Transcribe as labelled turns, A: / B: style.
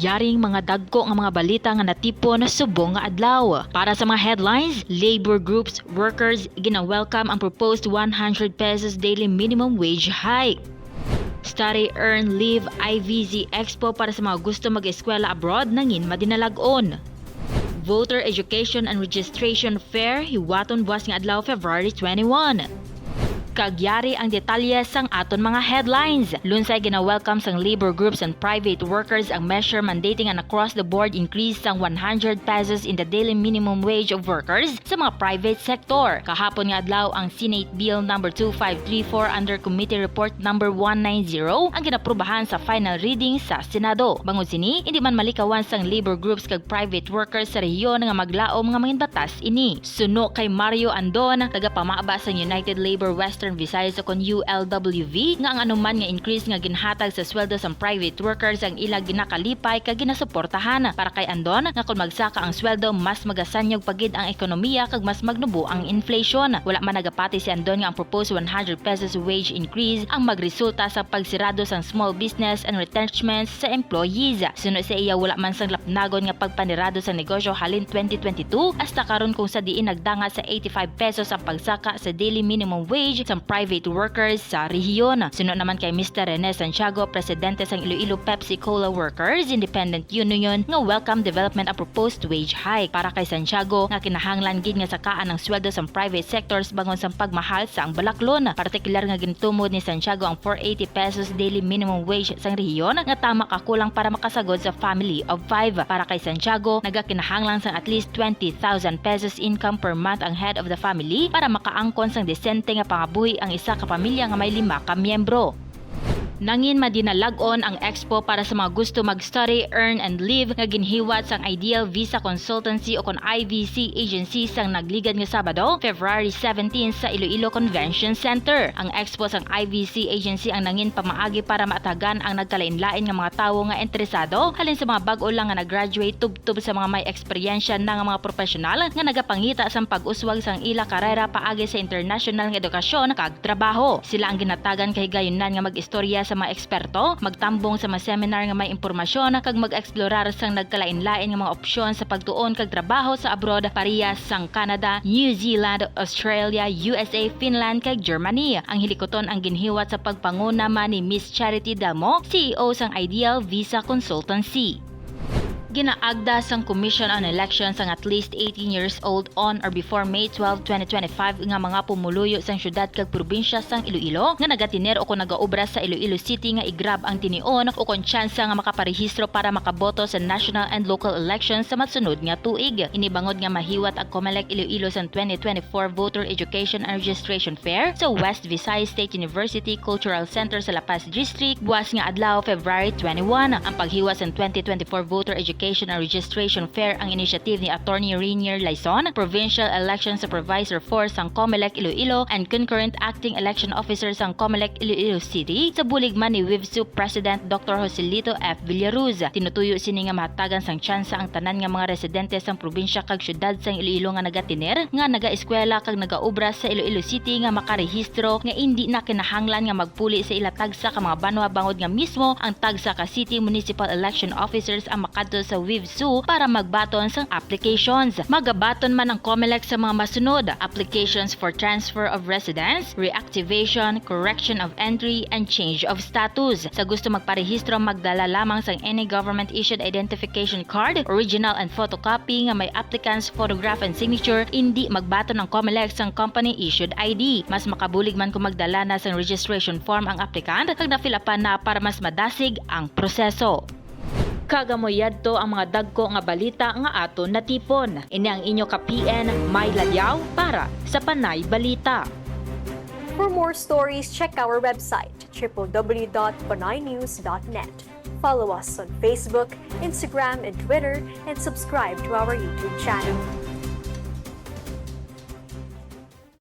A: Yaring mga dagko nga mga balita nga natipon subong nga adlaw. Para sa mga headlines, labor groups, workers gina-welcome ang proposed 100 pesos daily minimum wage hike. Study Earn Leave IVZ Expo para sa mga gusto mag-eskwela abroad nangin madinalag-on. Voter Education and Registration Fair hiwaton buwas nga adlaw February 21. Kagyari ang detalye sang aton mga headlines. Lunsay gina-welcome sang labor groups and private workers ang measure mandating an across-the-board increase sang 100 pesos in the daily minimum wage of workers sa mga private sector. Kahapon nga adlaw ang Senate Bill number 2534 under Committee Report number 190 ang ginaprubahan sa final reading sa Senado. Bangod sini, hindi man malikawan sang labor groups kag private workers sa rehiyon nga maglaom nga mga batas ini. Suno kay Mario Andon, tagapamaaba sa United Labor Western Visayas o kon ULWV nga ang anuman nga increase nga ginhatag sa sweldo sa private workers ang ila ginakalipay kag ginasuportahan para kay Andon nga kung magsaka ang sweldo mas magasanyog pagid ang ekonomiya kag mas magnubo ang inflation. Wala man nagapati si Andon nga ang proposed 100 pesos wage increase ang magresulta sa pagsirado sa small business and retrenchments sa employees. Sunod sa iya wala man sang lapnagon nga pagpanirado sa negosyo halin 2022 hasta karon kung sa diin nagdanga sa 85 pesos ang pagsaka sa daily minimum wage sa private workers sa rehiyon. Sunod naman kay Mr. Rene Santiago, presidente sang Iloilo Pepsi Cola Workers Independent Union nga welcome development ang proposed wage hike para kay Santiago nga kinahanglan gid nga sakaan ang sweldo sa private sectors bangon sa pagmahal sa ang balaklon. Partikular nga gintumod ni Santiago ang 480 pesos daily minimum wage sang rehiyon nga tama kakulang para makasagod sa family of 5. Para kay Santiago, nagakinahanglan sang at least 20,000 pesos income per month ang head of the family para makaangkon sang desente nga pangabuhi ang isa ka pamilya nga may lima ka miyembro. Nangin madinalag-on ang expo para sa mga gusto mag-study, earn, and live nga ginhiwat sang Ideal Visa Consultancy o kon IVC agency sang nagligad nga Sabado, February 17 sa Iloilo Convention Center. Ang expo sang IVC agency ang nangin pamaagi para maatagan ang nagkalain-lain nga mga tawo nga interesado halin sa mga bag-o lang nga nag-graduate tubtub sa mga may eksperyensya na nga mga profesional nga nagapangita sang pag-uswag sang ila karera paagi sa international nga edukasyon kag trabaho. Sila ang ginatagan kay gayunan nga mag-istorya sa mga eksperto, magtambong sa mga seminar nga may impormasyon kag mag-eksplorar sang nagkalain-lain nga mga opsyon sa pagtuon kag trabaho sa abroad parehas sang Canada, New Zealand, Australia, USA, Finland kag Germany. Ang hilikoton ang ginhiwat sa pagpanguna man ni Miss Charity Damo, CEO sang Ideal Visa Consultancy. Ginaagda sang Commission on Elections ang at least 18 years old on or before May 12, 2025 nga mga pumuluyo sang syudad kag probinsya sang Iloilo nga nagatiner o kung nagaobra sa Iloilo City nga igrab ang tinion o kung tsansa nga makaparehistro para makaboto sa national and local elections sa matsunod nga tuig. Inibangod nga mahiwat ang COMELEC Iloilo sa 2024 Voter Education and Registration Fair sa West Visayas State University Cultural Center sa La Paz District buwas nga adlaw February 21. Ang paghiwas sa 2024 Voter Education Education and Registration Fair ang initiative ni Attorney Rainier Laison, Provincial Election Supervisor for sang COMELEC Iloilo and Concurrent Acting Election Officer sang COMELEC Iloilo City sa buligman ni WIVSU President Dr. Joselito F. Villaruz. Tinutuyo sini nga mahatagan sang tsansa ang tanan nga mga residente sang probinsya kag syudad sang Iloilo nga nagatiner nga naga-eskwela kag nagaobra sa Iloilo City nga makarehistro nga hindi na kinahanglan nga magpuli sa ila tagsa ka mga banwa bangod nga mismo ang tagsa ka City Municipal Election Officers ang makadto sa WIVSU para magbaton sang applications. Magabaton man ang COMELEC sa mga masunod, applications for transfer of residence, reactivation, correction of entry, and change of status. Sa gusto magparehistro, magdala lamang sang any government-issued identification card, original and photocopy nga may applicant's photograph and signature, hindi magbaton ng COMELEC sang company-issued ID. Mas makabulig man kung magdala na sang registration form ang applicant kag nafilapan na para mas madasig ang proseso. Kagamoyad to ang mga dagko nga balita nga aton natipon. Ini ang inyo ka PN May Ladyaw para sa Panay Balita.
B: For more stories, check our website www.panaynews.net. Follow us on Facebook, Instagram, and Twitter, and subscribe to our YouTube channel.